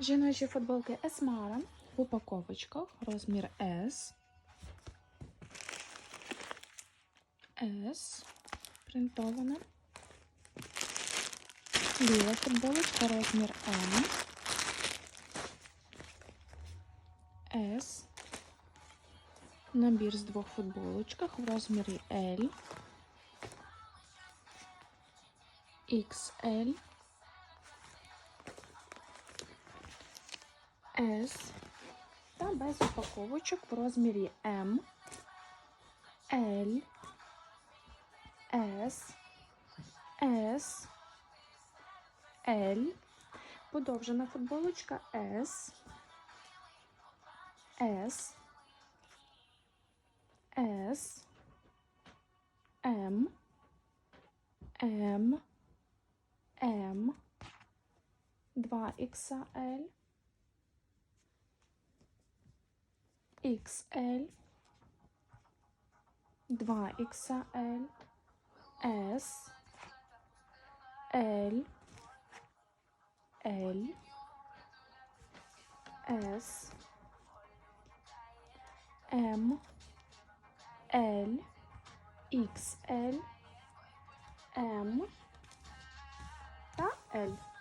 Жіночі футболки Esmara в упаковочках розмір S. S. Принтована. Біла футболочка розмір M. S. Набір з двох футболочках в розмірі L. XL. S та без упаковочок в розмірі М, L, S, S, L, подовжена футболочка S, S, S, M, M, M, 2XL, XL, 2XL, S, L, L, S, M, L, XL, M та L.